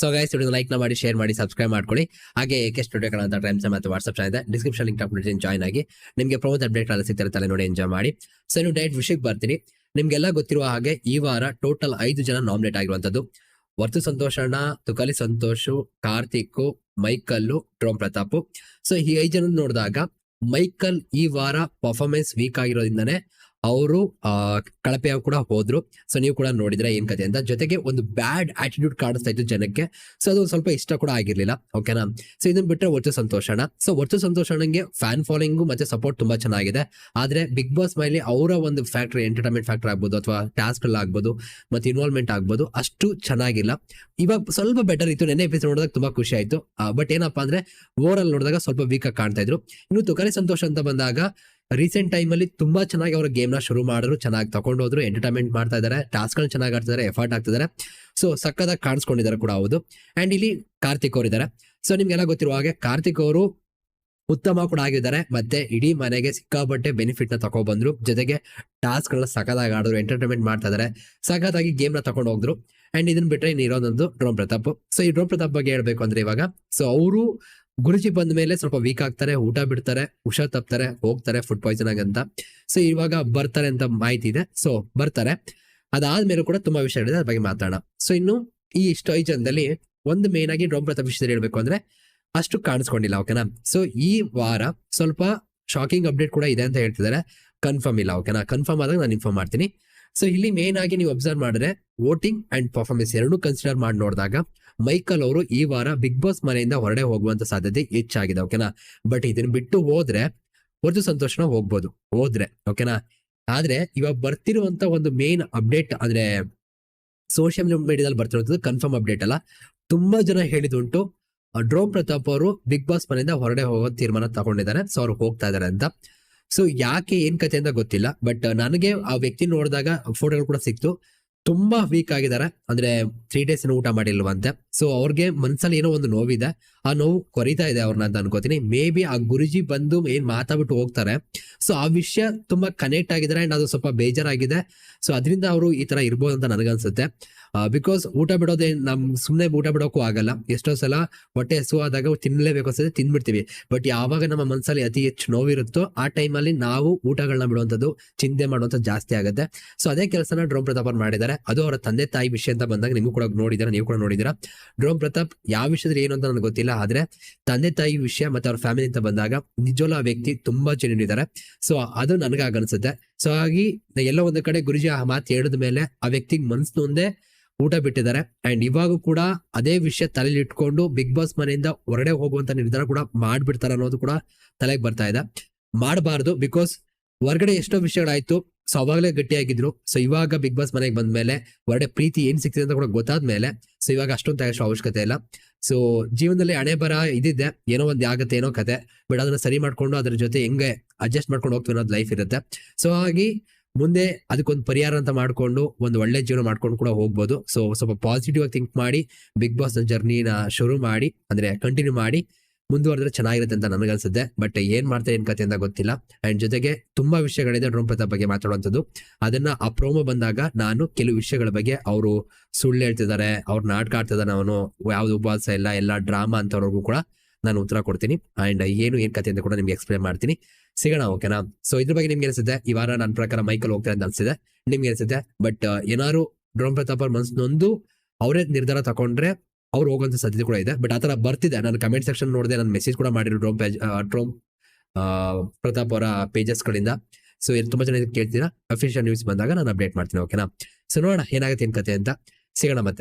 So guys video like ಮಾಡಿ share ಮಾಡಿ subscribe ಮಾಡ್ಕೊಳ್ಳಿ. ಹಾಗೆ ಕೆ ಸ್ಟುಡಿಯೋ ಅಂತ ಟೈಮ್ಸ್ ಮತ್ತು ವಾಟ್ಸ್ಆಪ್ ಚಾನಲ್ ಇದೆ. ಡಿಸ್ಕ್ರಿಪ್ಷನ್ ಲಿಂಕ್ ಹಾಕ್ಬಿಟ್ಟು ಜಾಯ್ನ್ ಆಗಿ ನಿಮಗೆ ಪ್ರಮೋದ್ ಅಪ್ಡೇಟ್ ಎಲ್ಲ ತಲೆ ನೋಡಿ ಎಂಜಾಯ್ ಮಾಡಿ. ಸೊ ನೀವು ಡೈಟ್ ವಿಷಯಕ್ಕೆ ಬರ್ತೀನಿ. ನಿಮಗೆಲ್ಲ ಗೊತ್ತಿರುವ ಹಾಗೆ ಈ ವಾರ ಟೋಟಲ್ ಐದು ಜನ ನಾಮಿನೇಟ್ ಆಗಿರುವಂತದ್ದು ವರ್ತು ಸಂತೋಷಣ್ಣ ತುಕಲಿ ಸಂತೋಷು, ಕಾರ್ತಿಕ್, ಮೈಕಲ್ಲು ಟ್ರೋಮ್ ಪ್ರತಾಪ್. ಸೊ ಈ ಐದು ಜನ ನೋಡಿದಾಗ ಮೈಕಲ್ ಈ ವಾರ ಪರ್ಫಾರ್ಮೆನ್ಸ್ ವೀಕ್ ಆಗಿರೋದ್ರಿಂದನೇ ಅವರು ಕಳಪೆ ಕೂಡ ಹೋದ್ರು. ಸೊ ನೀವು ಕೂಡ ನೋಡಿದ್ರೆ ಏನ್ ಕತೆ ಅಂತ. ಜೊತೆಗೆ ಒಂದು ಬ್ಯಾಡ್ ಆಟಿಟ್ಯೂಡ್ ಕಾಣಿಸ್ತಾ ಇತ್ತು ಜನಕ್ಕೆ. ಸೊ ಅದು ಸ್ವಲ್ಪ ಇಷ್ಟ ಕೂಡ ಆಗಿರ್ಲಿಲ್ಲ. ಓಕೆನಾ ಸೊ ಇದನ್ನ ಬಿಟ್ರೆ ಒಟ್ಟು ಸಂತೋಷಣ ಸೊ ಒಟ್ಟು ಸಂತೋಷಣ್ಣಂಗೆ ಫ್ಯಾನ್ ಫಾಲೋಯಿಂಗು ಮತ್ತೆ ಸಪೋರ್ಟ್ ತುಂಬಾ ಚೆನ್ನಾಗಿದೆ. ಆದ್ರೆ ಬಿಗ್ ಬಾಸ್ ಮೇಲೆ ಅವರ ಒಂದು ಫ್ಯಾಕ್ಟ್ರಿ ಎಂಟರ್ಟೈನ್ಮೆಂಟ್ ಫ್ಯಾಕ್ಟರ್ ಆಗ್ಬೋದು ಅಥವಾ ಟಾಸ್ಕ್ ಆಗ್ಬೋದು ಮತ್ತೆ ಇನ್ವಾಲ್ವ್ಮೆಂಟ್ ಆಗ್ಬೋದು ಅಷ್ಟು ಚೆನ್ನಾಗಿಲ್ಲ. ಇವಾಗ ಸ್ವಲ್ಪ ಬೆಟರ್ ಇತ್ತು. ನೆನ್ನೆ ಎಪಿಸೋಡ್ ನೋಡಿದಾಗ ತುಂಬಾ ಖುಷಿ ಆಯ್ತು. ಬಟ್ ಏನಪ್ಪಾ ಅಂದ್ರೆ ಓವರ್ ಆಲ್ ನೋಡಿದಾಗ ಸ್ವಲ್ಪ ವೀಕ್ ಆಗಿ ಕಾಣ್ತಾ ಇದ್ರು. ಇನ್ನು ತುಕಾರಿ ಸಂತೋಷ ಅಂತ ಬಂದಾಗ ರೀಸೆಂಟ್ ಟೈಮ್ ಅಲ್ಲಿ ತುಂಬಾ ಚೆನ್ನಾಗಿ ಅವರು ಗೇಮ್ನ ಶುರು ಮಾಡಿದ್ರು, ಚೆನ್ನಾಗಿ ತಗೊಂಡೋದ್ರು ಎಂಟರ್ಟೈನ್ಮೆಂಟ್ ಮಾಡ್ತಾ ಇದಾರೆ ಟಾಸ್ಕ್ಗಳು ಚೆನ್ನಾಗಿ ಆಡ್ತಿದ್ದಾರೆ ಎಫರ್ಟ್ ಆಗ್ತಿದ್ದಾರೆ ಸೊ ಸಕ್ಕದಾಗ ಕಾಣಿಸ್ಕೊಂಡಿದ್ದಾರೆ ಕೂಡ ಹೌದು ಅಂಡ್ ಇಲ್ಲಿ ಕಾರ್ತಿಕ್ ಅವರು ಇದ್ದಾರೆ ಸೊ ನಿಮ್ಗೆಲ್ಲ ಗೊತ್ತಿರುವ ಹಾಗೆ ಕಾರ್ತಿಕ್ ಅವರು ಉತ್ತಮ ಕೂಡ ಆಗಿದ್ದಾರೆ. ಮತ್ತೆ ಇಡೀ ಮನೆಗೆ ಸಿಕ್ಕಾಪಟ್ಟೆ ಬೆನಿಫಿಟ್ನ ತಗೊಬಂದ್ರು ಜೊತೆಗೆ ಟಾಸ್ಕ್ ಗಳನ್ನ ಸಖತ್ತಾಗಿ ಆಡಿದ್ರು ಎಂಟರ್ಟೈನ್ಮೆಂಟ್ ಮಾಡ್ತಾ ಇದಾರೆ. ಸಖತ್ತಾಗಿ ಗೇಮ್ನ ತಗೊಂಡು ಹೋದ್ರು. ಅಂಡ್ ಇದನ್ನ ಬಿಟ್ರೆ ಇನ್ನು ಇರೋದೊಂದು ಡ್ರೋಮ್ ಪ್ರತಾಪ್. ಸೊ ಈ ಡ್ರೋಮ್ ಪ್ರತಾಪ್ ಬಗ್ಗೆ ಹೇಳ್ಬೇಕು ಅಂದ್ರೆ ಇವಾಗ ಸೊ ಅವರು ಗುರುಜಿ ಬಂದ ಮೇಲೆ ಸ್ವಲ್ಪ ವೀಕ್ ಆಗ್ತಾರೆ, ಊಟ ಬಿಡ್ತಾರೆ, ಹುಷಾರ್ ತಪ್ತಾರೆ, ಹೋಗ್ತಾರೆ ಫುಡ್ ಪಾಯ್ಸನ್ ಆಗಂತ. ಸೊ ಇವಾಗ ಬರ್ತಾರೆ ಅಂತ ಮಾಹಿತಿ ಇದೆ. ಸೊ ಬರ್ತಾರೆ. ಅದಾದ್ಮೇಲೆ ಕೂಡ ತುಂಬಾ ವಿಷಯಗಳಿದೆ ಅದ್ರ ಬಗ್ಗೆ ಮಾತಾಡೋಣ. ಸೊ ಇನ್ನು ಈ ಇಷ್ಟು ಜನದಲ್ಲಿ ಒಂದು ಮೇನ್ ಆಗಿ ಡ್ರೋಮ್ ಪ್ರತಾಪ್ ವಿಷಯದಲ್ಲಿ ಹೇಳ್ಬೇಕು ಅಂದ್ರೆ ಅಷ್ಟು ಕಾಣಿಸ್ಕೊಂಡಿಲ್ಲ ಓಕೆನಾ ಸೊ ಈ ವಾರ ಸ್ವಲ್ಪ ಶಾಕಿಂಗ್ ಅಪ್ಡೇಟ್ ಕೂಡ ಇದೆ ಅಂತ ಹೇಳ್ತಿದ್ದಾರೆ. ಕನ್ಫರ್ಮ್ ಇಲ್ಲ ಓಕೆನಾ ಕನ್ಫರ್ಮ್ ಆದಾಗ ನಾನು ಇನ್ಫಾರ್ಮ್ ಮಾಡ್ತೀನಿ. ಸೊ ಇಲ್ಲಿ ಮೇನ್ ಆಗಿ ನೀವು ಅಬ್ಸರ್ವ್ ಮಾಡಿದ್ರೆ ವೋಟಿಂಗ್ ಅಂಡ್ ಪರ್ಫಾರ್ಮೆನ್ಸ್ ಎರಡೂ ಕನ್ಸಿಡರ್ ಮಾಡಿ ನೋಡಿದಾಗ ಮೈಕಲ್ ಅವರು ಈ ವಾರ ಬಿಗ್ ಬಾಸ್ ಮನೆಯಿಂದ ಹೊರಡೆ ಹೋಗುವಂತ ಸಾಧ್ಯತೆ ಹೆಚ್ಚಾಗಿದೆ ಓಕೆನಾ ಬಟ್ ಇದನ್ನ ಬಿಟ್ಟು ಹೋದ್ರೆ ಹೊರತು ಸಂತೋಷನ ಹೋಗ್ಬೋದು, ಹೋದ್ರೆ ಓಕೆನಾ ಆದ್ರೆ ಇವಾಗ ಬರ್ತಿರುವಂತ ಒಂದು ಮೇನ್ ಅಪ್ಡೇಟ್ ಅಂದ್ರೆ ಸೋಷಿಯಲ್ ಮೀಡಿಯಾದಲ್ಲಿ ಬರ್ತಿರೋದು ಕನ್ಫರ್ಮ್ ಅಪ್ಡೇಟ್ ಅಲ್ಲ. ತುಂಬಾ ಜನ ಹೇಳಿದುಂಟು ಡ್ರೋಮ್ ಪ್ರತಾಪ್ ಅವರು ಬಿಗ್ ಬಾಸ್ ಮನೆಯಿಂದ ಹೊರಡೆ ಹೋಗೋ ತೀರ್ಮಾನ ತಗೊಂಡಿದ್ದಾರೆ ಸೊ ಅವ್ರು ಹೋಗ್ತಾ ಇದಾರೆ ಅಂತ. ಸೊ ಯಾಕೆ ಏನ್ ಕತೆ ಅಂತ ಗೊತ್ತಿಲ್ಲ ಬಟ್ ನನಗೆ ಆ ವ್ಯಕ್ತಿ ನೋಡಿದಾಗ ಫೋಟೋಗಳು ಕೂಡ ಸಿಕ್ತು. ತುಂಬಾ ವೀಕ್ ಆಗಿದ್ದಾರೆ. ಅಂದ್ರೆ ತ್ರೀ ಡೇಸ್ ಊಟ ಮಾಡಿಲ್ವಂತೆ. ಸೊ ಅವ್ರಿಗೆ ಮನ್ಸಲ್ಲಿ ಏನೋ ಒಂದು ನೋವಿದೆ. ಆ ನೋವು ಕೊರಿತಾ ಇದೆ ಅವ್ರನ್ನ ಅಂತ ಅನ್ಕೋತೀನಿ. ಮೇ ಬಿ ಆ ಗುರುಜಿ ಬಂದು ಏನ್ ಮಾತಾಡ್ಬಿಟ್ಟು ಹೋಗ್ತಾರೆ. ಸೊ ಆ ವಿಷಯ ತುಂಬಾ ಕನೆಕ್ಟ್ ಆಗಿದ್ದಾರೆ ಅಂಡ್ ಅದು ಸ್ವಲ್ಪ ಬೇಜಾರಾಗಿದೆ. ಸೊ ಅದರಿಂದ ಅವರು ಈ ತರ ಇರ್ಬೋದು ಅಂತ ನನಗನ್ಸುತ್ತೆ. ಬಿಕಾಸ್ ಊಟ ಬಿಡೋದೇ ನಮ್ ಸುಮ್ನೆ ಊಟ ಬಿಡೋಕ್ಕೂ ಆಗಲ್ಲ. ಎಷ್ಟೋ ಸಲ ಹೊಟ್ಟೆ ಹಸು ಆದಾಗ ತಿನ್ಲೇಬೇಕು ಅನ್ಸುತ್ತೆ, ತಿನ್ಬಿಡ್ತೀವಿ. ಬಟ್ ಯಾವಾಗ ನಮ್ಮ ಮನಸ್ಸಲ್ಲಿ ಅತಿ ಹೆಚ್ಚು ನೋವಿರುತ್ತೋ ಆ ಟೈಮಲ್ಲಿ ನಾವು ಊಟಗಳನ್ನ ಬಿಡುವಂಥದ್ದು, ಚಿಂತೆ ಮಾಡುವಂಥದ್ದು ಜಾಸ್ತಿ ಆಗುತ್ತೆ. ಸೊ ಅದೇ ಕೆಲಸನ ಡ್ರೋಮ್ ಪ್ರತಾಪ್ ಮಾಡಿದ್ದಾರೆ. ಅದು ಅವರ ತಂದೆ ತಾಯಿ ವಿಷಯ ಅಂತ ಬಂದಾಗ ನಿಮಗೂ ಕೂಡ ನೋಡಿದ್ದೀರಾ ನೀವು ಕೂಡ ನೋಡಿದ್ದೀರಾ ಡ್ರೋಮ್ ಪ್ರತಾಪ್, ಯಾವ ವಿಷಯದಲ್ಲಿ ಏನು ಅಂತ ನನಗೆ ಗೊತ್ತಿಲ್ಲ, ಆದ್ರೆ ತಂದೆ ತಾಯಿ ವಿಷಯ ಮತ್ತೆ ಅವ್ರ ಫ್ಯಾಮಿಲಿ ಅಂತ ಬಂದಾಗ ನಿಜವಲ್ಲ ವ್ಯಕ್ತಿ ತುಂಬಾ ಚೆನ್ನಾಗಿದ್ದಾರೆ ಸೊ ಅದು ನನಗೆ ಅನಿಸುತ್ತೆ. ಸೊ ಹಾಗಾಗಿ ಎಲ್ಲ ಒಂದು ಕಡೆ ಗುರುಜಿ ಆ ಮಾತು ಹೇಳಿದ ಮೇಲೆ ಆ ವ್ಯಕ್ತಿಗೆ ಮನಸ್ಸು ಮುಂದೆ ಊಟ ಬಿಟ್ಟಿದ್ದಾರೆ. ಅಂಡ್ ಇವಾಗ ಕೂಡ ಅದೇ ವಿಷಯ ತಲೆಯಲ್ಲಿ ಇಟ್ಕೊಂಡು ಬಿಗ್ ಬಾಸ್ ಮನೆಯಿಂದ ಹೊರಗಡೆ ಹೋಗುವಂತ ನಿರ್ಧಾರ ಕೂಡ ಮಾಡ್ಬಿಡ್ತಾರೆ ಅನ್ನೋದು ಕೂಡ ತಲೆಗೆ ಬರ್ತಾ ಇದೆ. ಮಾಡಬಾರ್ದು ಬಿಕಾಸ್ ಹೊರಗಡೆ ಎಷ್ಟೋ ವಿಷಯಗಳಾಯ್ತು. ಸೊ ಅವಾಗಲೇ ಗಟ್ಟಿಯಾಗಿದ್ರು. ಸೊ ಇವಾಗ ಬಿಗ್ ಬಾಸ್ ಮನೆಗೆ ಬಂದ ಮೇಲೆ ಒಳ್ಳೆ ಪ್ರೀತಿ ಏನ್ ಸಿಗ್ತಿದೆ ಅಂತ ಕೂಡ ಗೊತ್ತಾದ ಮೇಲೆ ಸೊ ಇವಾಗ ಅಷ್ಟೊಂದು ತಗೊಳ್ಳೋ ಅವಶ್ಯಕತೆ ಇಲ್ಲ. ಸೊ ಜೀವನದಲ್ಲಿ ಹಣೆ ಬರ ಇದಿದೆ. ಏನೋ ಒಂದು ಆಗತ್ತೆ ಏನೋ ಕತೆ, ಬಟ್ ಅದನ್ನ ಸರಿ ಮಾಡ್ಕೊಂಡು ಅದ್ರ ಜೊತೆ ಹೆಂಗೆ ಅಡ್ಜಸ್ಟ್ ಮಾಡ್ಕೊಂಡು ಹೋಗ್ತೀವಿ ಅನ್ನೋದು ಲೈಫ್ ಇರುತ್ತೆ. ಸೊ ಹಾಗಾಗಿ ಮುಂದೆ ಅದಕ್ಕೊಂದು ಪರಿಹಾರ ಅಂತ ಮಾಡ್ಕೊಂಡು ಒಂದು ಒಳ್ಳೆ ಜೀವನ ಮಾಡ್ಕೊಂಡು ಕೂಡ ಹೋಗ್ಬೋದು. ಸೊ ಸ್ವಲ್ಪ ಪಾಸಿಟಿವ್ ಆಗಿ ಥಿಂಕ್ ಮಾಡಿ ಬಿಗ್ ಬಾಸ್ ಜರ್ನಿನ ಶುರು ಮಾಡಿ, ಅಂದ್ರೆ ಕಂಟಿನ್ಯೂ ಮಾಡಿ ಮುಂದುವರೆದ್ರೆ ಚೆನ್ನಾಗಿರುತ್ತೆ ಅಂತ ನನಗನ್ಸುತ್ತೆ ಬಟ್ ಏನ್ ಮಾಡ್ತಾರೆ ಏನ್ ಕತೆ ಅಂತ ಗೊತ್ತಿಲ್ಲ. ಅಂಡ್ ಜೊತೆಗೆ ತುಂಬಾ ವಿಷಯಗಳಿದೆ ಡ್ರೋಮ್ ಪ್ರತಾಪ್ ಬಗ್ಗೆ ಮಾತಾಡುವಂಥದ್ದು. ಅದನ್ನ ಆ ಪ್ರೋಮೋ ಬಂದಾಗ ನಾನು ಕೆಲವು ವಿಷಯಗಳ ಬಗ್ಗೆ ಅವರು ಸುಳ್ಳು ಹೇಳ್ತಿದ್ದಾರೆ, ಅವ್ರ ನಾಟಕ ಆಡ್ತಿದ್ದಾನೆ ಅವನು, ಯಾವ್ದು ಉಪವಾಸ ಇಲ್ಲ, ಎಲ್ಲ ಡ್ರಾಮಾ ಅಂತವ್ರಿಗೂ ಕೂಡ ನಾನು ಉತ್ತರ ಕೊಡ್ತೀನಿ. ಅಂಡ್ ಏನು ಏನ್ ಕತೆ ಅಂತ ಕೂಡ ನಿಮ್ಗೆ ಎಕ್ಸ್ಪ್ಲೇನ್ ಮಾಡ್ತೀನಿ. ಸಿಗೋಣ ಓಕೆನಾ ಸೊ ಇದ್ರ ಬಗ್ಗೆ ನಿಮ್ಗೆ ಅನಿಸುತ್ತೆ, ಈ ವಾರ ನನ್ನ ಪ್ರಕಾರ ಮೈಕಲ್ ಹೋಗ್ತಾರೆ ಅಂತ ಅನ್ಸಿದೆ ನಿಮ್ಗೆ ಅನಿಸುತ್ತೆ ಬಟ್ ಏನಾದ್ರು ಡ್ರೋಮ್ ಪ್ರತಾಪ್ ಅವ್ರ ಮನ್ಸು ನೊಂದು ಅವರೇ ನಿರ್ಧಾರ ತಗೊಂಡ್ರೆ ಅವ್ರು ಹೋಗುವಂತ ಸಾಧ್ಯತೆ ಕೂಡ ಇದೆ. ಬಟ್ ಆತರ ಬರ್ತಿದೆ. ನಾನು ಕಮೆಂಟ್ ಸೆಕ್ಷನ್ ನೋಡಿದೆ, ನಾನು ಮೆಸೇಜ್ ಕೂಡ ಮಾಡಿರೋ ಡ್ರೋಮ್ ಪೇಜ್ ಡ್ರೋಮ್ ಪ್ರತಾಪ್ ಅವರ ಪೇಜಸ್ಗಳಿಂದ ಸೊ ತುಂಬಾ ಜನ ಚೆನ್ನಾಗಿ ಕೇಳ್ತೀರಾ? ಅಫಿಷಿಯಲ್ ನ್ಯೂಸ್ ಬಂದಾಗ ನಾನು ಅಪ್ಡೇಟ್ ಮಾಡ್ತೀನಿ ಓಕೆನಾ ಸೊ ನೋಡೋಣ ಏನಾಗುತ್ತೆ, ಏನ್ ಕತೆ ಅಂತ. ಸಿಗೋಣ ಮತ್ತೆ.